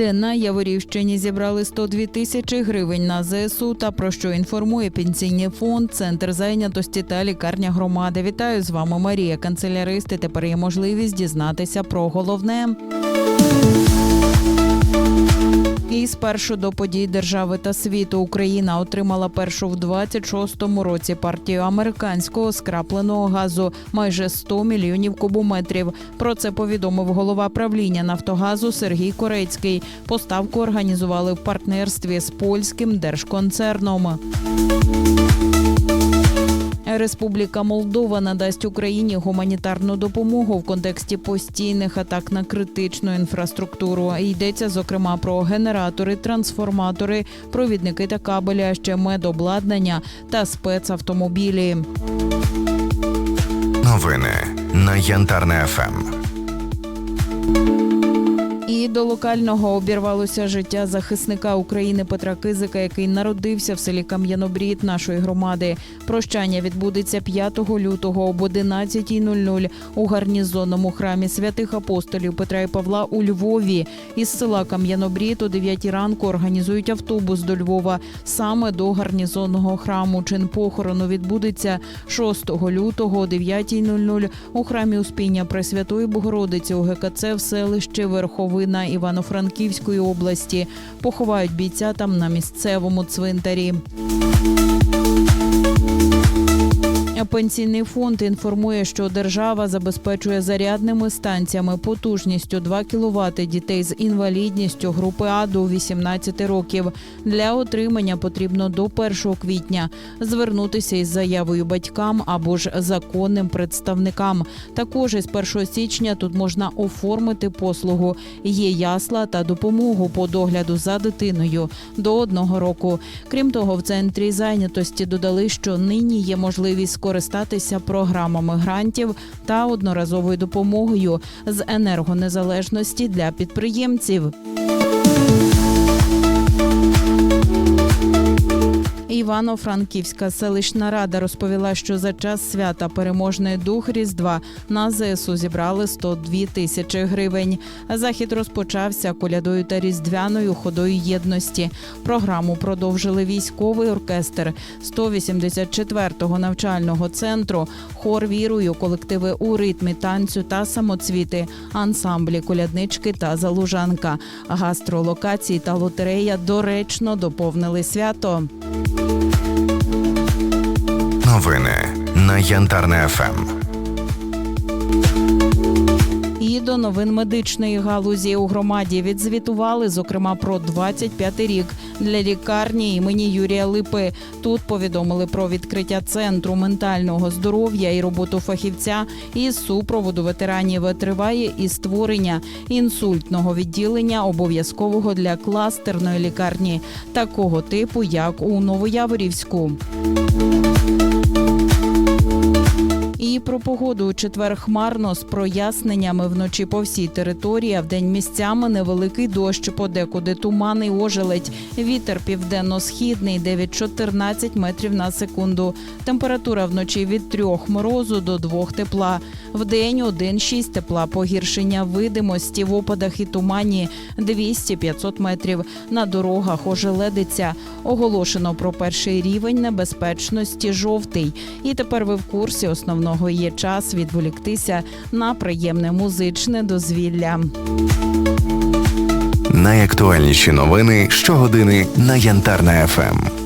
де на Яворівщині зібрали 102 тисячі гривень на ЗСУ та про що інформує пенсійний фонд, центр зайнятості та лікарня громади. Вітаю з вами Марія, канцеляристи. Тепер є можливість дізнатися про головне. І спершу до подій держави та світу Україна отримала першу в 26-му році партію американського скрапленого газу майже 100 мільйонів кубометрів. Про це повідомив голова правління Нафтогазу Сергій Корецький. Поставку організували в партнерстві з польським держконцерном. Республіка Молдова надасть Україні гуманітарну допомогу в контексті постійних атак на критичну інфраструктуру. Йдеться зокрема про генератори, трансформатори, провідники та кабелі, а ще медобладнання та спецавтомобілі. Новини на Янтарне. ФМ. І до локального обірвалося життя захисника України Петра Кизика, який народився в селі Кам'янобрід нашої громади. Прощання відбудеться 5 лютого об 11.00 у гарнізонному храмі святих апостолів Петра і Павла у Львові. Із села Кам'янобрід о 9 ранку організують автобус до Львова саме до гарнізонного храму. Чин похорону відбудеться 6 лютого о 9.00 у храмі Успіння Пресвятої Богородиці у ГКЦ в селищі Верховина Івано-Франківської області. Поховають бійця там на місцевому цвинтарі. Пенсійний фонд інформує, що держава забезпечує зарядними станціями потужністю 2 кВт дітей з інвалідністю групи А до 18 років. Для отримання потрібно до 1 квітня звернутися із заявою батькам або ж законним представникам. Також із 1 січня тут можна оформити послугу. Є ясла та допомогу по догляду за дитиною до одного року. Крім того, в центрі зайнятості додали, що нині є можливість скористатися програмами грантів та одноразовою допомогою з енергонезалежності для підприємців. Івано-Франківська селищна рада розповіла, що за час свята переможний дух Різдва на ЗСУ зібрали 102 тисячі гривень. Захід розпочався колядою та різдвяною ходою єдності. Програму продовжили військовий оркестр 184-го навчального центру, хор вірую, колективи у ритмі танцю та самоцвіти, ансамблі коляднички та залужанка. Гастролокації та лотерея доречно доповнили свято. Новини на Янтарне Ем. ФМ. І до новин медичної галузі у громаді відзвітували, зокрема, про 25-й рік для лікарні імені Юрія Липи. Тут повідомили про відкриття центру ментального здоров'я і роботу фахівця із супроводу ветеранів. Триває і створення інсультного відділення обов'язкового для кластерної лікарні такого типу, як у Новояворівську. Про погоду у четвер хмарно з проясненнями вночі по всій території. а Вдень місцями невеликий дощ, подекуди туман і ожеледь. Вітер південно-східний 9-14 метрів на секунду. Температура вночі від 3 морозу до 2 тепла. Вдень 1-6 тепла. Погіршення видимості в опадах і тумані 200-500 метрів. На дорогах ожеледиться. Оголошено про перший рівень небезпечності жовтий. І тепер ви в курсі основного є час відволіктися на приємне музичне дозвілля. Найактуальніші новини щогодини на Янтарна ФМ.